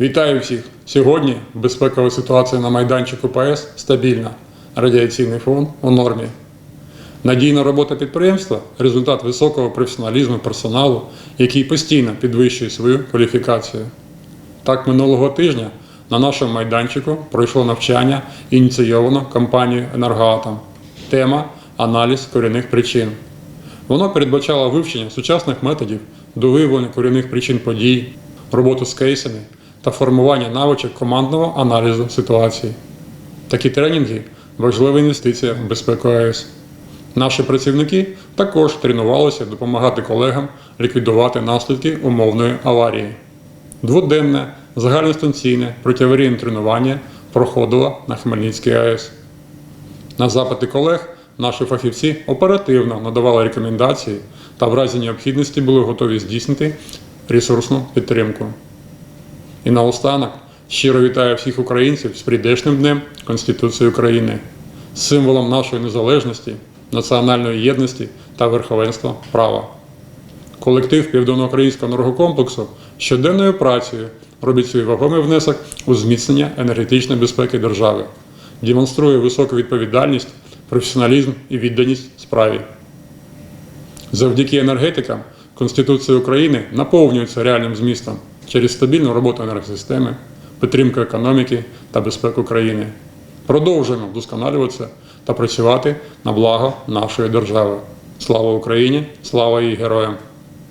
Вітаю всіх! Сьогодні безпекова ситуація на майданчику ПАЕС стабільна. Радіаційний фон у нормі. Надійна робота підприємства результат високого професіоналізму персоналу, який постійно підвищує свою кваліфікацію. Так, минулого тижня на нашому майданчику пройшло навчання, ініційовано компанією Енергоатом. Тема аналіз корінних причин. Воно передбачало вивчення сучасних методів до виявлення корінних причин подій, роботу з кейсами та формування навичок командного аналізу ситуації. Такі тренінги важлива інвестиція в безпеку АЕС. Наші працівники також тренувалися допомагати колегам ліквідувати наслідки умовної аварії. Дводенне загальностанційне протиаварійне тренування проходило на Хмельницькій АЕС. На запити колег наші фахівці оперативно надавали рекомендації та в разі необхідності були готові здійснити ресурсну підтримку. І наостанок щиро вітаю всіх українців з прийдешним днем Конституції України, символом нашої незалежності, національної єдності та верховенства права. Колектив Південноукраїнського енергокомплексу щоденною працею робить свій вагомий внесок у зміцнення енергетичної безпеки держави, демонструє високу відповідальність, професіоналізм і відданість справі. Завдяки енергетикам Конституція України наповнюється реальним змістом через стабільну роботу енергосистеми, підтримку економіки та безпеку країни. Продовжуємо вдосконалюватися та працювати на благо нашої держави. Слава Україні! Слава її героям!